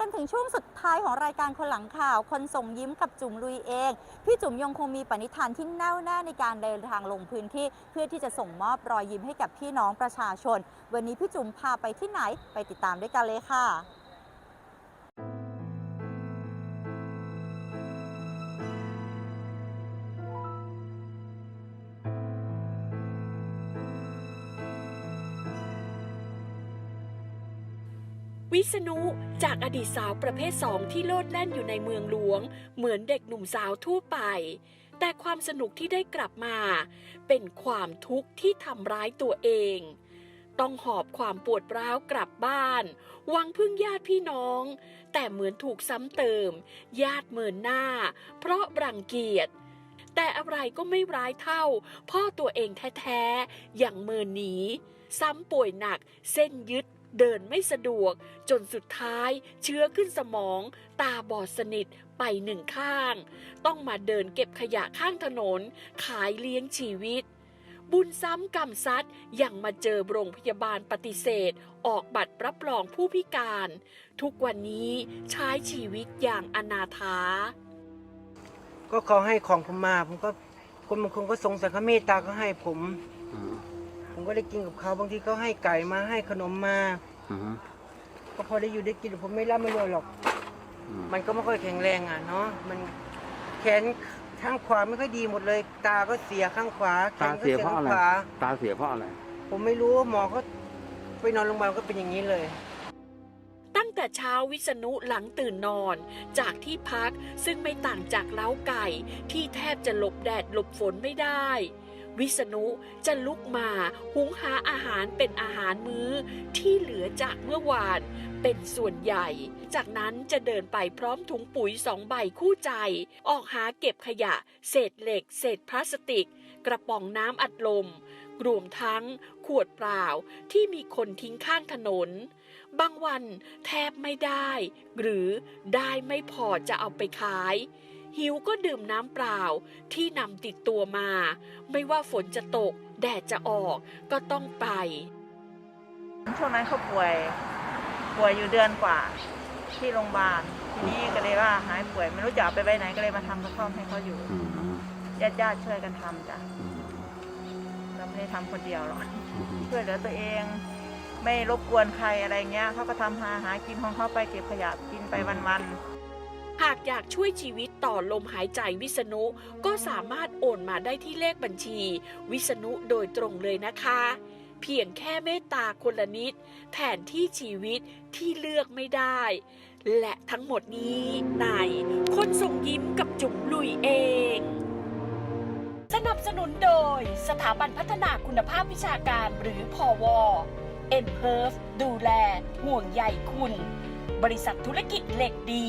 กันถึงช่วงสุดท้ายของรายการคนหลังข่าว คนส่งยิ้มกับจุ๋มลุยเอง พี่จุ๋มยังคงมีปณิธานที่แน่วแน่ในการเดินทางลงพื้นที่ เพื่อที่จะส่งมอบรอยยิ้มให้กับพี่น้องประชาชน วันนี้พี่จุ๋มพาไปที่ไหนไปติดตามด้วยกันเลยค่ะ วิษณุจากอดีตสาวประเภทสองที่โลดแล่นอยู่ในเมืองหลวง เหมือนเด็กหนุ่มสาวทั่วไป แต่ความสนุกที่ได้กลับมา เป็นความทุกข์ที่ทำร้ายตัวเอง ต้องหอบความปวดร้าวกลับบ้านหวังพึ่งญาติพี่น้อง แต่เหมือนถูกซ้ำเติม ญาติเมินหน้า เพราะรังเกียจแต่อะไรก็ไม่ร้ายเท่า พ่อตัวเองแท้ๆ อย่างเมินหนี ซ้ำป่วยหนัก เส้นยึด เดินไม่สะดวก จนสุดท้ายเชื้อขึ้นสมอง ตาบอดสนิทไปหนึ่งข้าง ต้องมาเดินเก็บขยะข้างถนน ขายเลี้ยงชีวิต บุญซ้ำกรรมซัดยังมาเจอโรงพยาบาลปฏิเสธ ออกบัตรรับรองผู้พิการ ทุกวันนี้ใช้ชีวิตอย่างอนาถา ก็เขาให้ของผมมาผมก็คนบางคนก็สงสารเขาเมตตาก็ให้ผมอืม ผมก็ได้กินกับเขาบางทีเขาให้ไก่มาให้ขนมมา อืมก็พอได้อยู่ได้กินผมไม่ร่ำไม่รวยหรอก อืมมันก็ไม่ค่อยแข็งแรงอะเนาะมันแขนข้างขวาไม่ค่อยดีหมดเลย ตาก็เสียข้างขวาแขตานก็เสีเสียยเพราะข้างอะไร ขวาตาเสียเพราะอะไร ผมไม่รู้หมอเขาไปนอนโรงพยาบาลก็เป็นอย่างนี้เลย ตั้งแต่เช้าวิษณุหลังตื่นนอน จากที่พักซึ่งไม่ต่างจากเล้าไก่ที่แทบจะหลบแดดหลบฝนไม่ได้ วิษณุจะลุกมาหุงหาอาหารเป็นอาหารมื้อที่เหลือจากเมื่อวานเป็นส่วนใหญ่ จากนั้นจะเดินไปพร้อมถุงปุ๋ยสองใบคู่ใจ ออกหาเก็บขยะ เศษเหล็ก เศษพลาสติก กระป๋องน้ำอัดลม รวมทั้งขวดเปล่าที่มีคนทิ้งข้างถนน บางวันแทบไม่ได้ หรือได้ไม่พอจะเอาไปขาย หิวก็ดื่มน้ำเปล่าที่นำติดตัวมา ไม่ว่าฝนจะตก แดดจะออกก็ต้องไป ช่วงนั้นเขาป่วย ป่วยอยู่เดือนกว่า ที่โรงพยาบาลทีนี้ก็เลยว่าหายป่วยไม่รู้จะเอาไปไว้ไหนก็เลยมาทำกระท่อมให้เขาอยู่อืมญาติญาติๆช่วยกันทำจ้ะอืมเราไม่ได้ทำคนเดียวหรอกอืมช่วยเหลือตัวเองไม่รบกวนใครอะไรเงี้ยเขาก็ทำหาหากินของเขาไปเก็บขยะกินไปวันๆหาก อยากช่วยชีวิตต่อลมหายใจวิษณุ ก็สามารถโอนมาได้ที่เลขบัญชี วิษณุโดยตรงเลยนะคะ เพียงแค่เมตตาคนละนิดแทนที่ชีวิตที่เลือกไม่ได้ และทั้งหมดนี้ในคนส่งยิ้มกับจุ๋มลุยเองสนับสนุนโดยสถาบันพัฒนาคุณภาพวิชาการหรือพอวเอ็นเพิร์ฟดูแล ห่วงใยคุณ บริษัทธุรกิจเหล็กดี